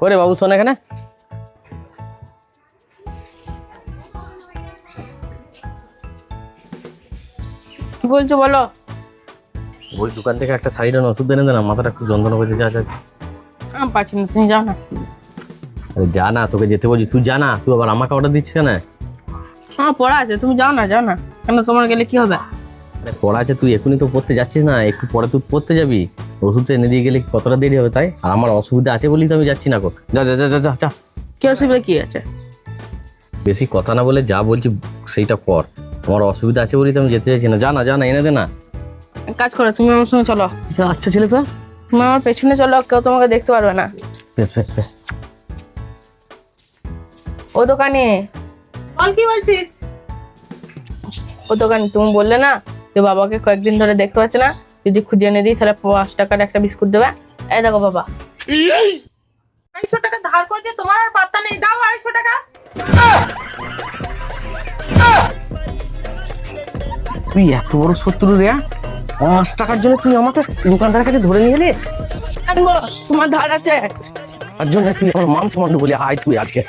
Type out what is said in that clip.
করে বাবু শোন এখানে। কি বলছো বলো? ওই দোকান থেকে একটা সাইড ওষুধ এনে দে না মাথাটা একটু যন্ত্রণা করছে যা যা। আমি পাচ্ছি না তুমি যাও না। আরে যা না তোকে যেতে বলছি তুই যা না তুই আবার আমাকে অর্ডার দিচ্ছিস না হ্যাঁ পড়া আছে তুমি যাও না যাও না। কেন তোমার গেলে কি হবে? আরে পড়া আছে তুই এখনই তো পড়তে যাচ্ছিস না একটু পরে তুই পড়তে যাবি। ওষুধটা এনে দিয়ে গেলে কতটা দেরি হবে তাই? আর আমার অসুবিধা আছে বলেই তো আমি যাচ্ছি না গো যা যা যা যা যা যা। কি অসুবিধা কি আছে? বেশি কথা না বলে যা বলছি সেইটা কর। আমার অসুবিধা আছে বলেই তো আমি যেতে চাইছি না। যা না যা না এনে দে না। কাজ করো তুমি আমার সঙ্গে চলো। আচ্ছা ছেলে তো। তুমি আমার পেছনে চলো কেউ তোমাকে দেখতে পারবে না। বেশ বেশ বেশ। ও দোকানে। বল কি বলছিস? ও দোকানে তুমি বললে না? যে বাবাকে কয়েকদিন ধরে দেখতে পাচ্ছে না। যদি খুঁজে এনে দিই তাহলে পাঁচ টাকার একটা বিস্কুট দেবে। এই দেখো বাবা। আড়াইশো টাকা ধার করে দিয়ে তোমার আর পাত্তা নেই দাও আড়াইশো টাকা। তুই এত বড় শত্রু রে হ্যাঁ? পাঁচ টাকার জন্য তুই আমাকে দোকানদারের কাছে ধরে নিয়ে এলি? তোমার ধার আছে। তার জন্য তুই আমার মান সম্মান বলি আয় তুই আজকে।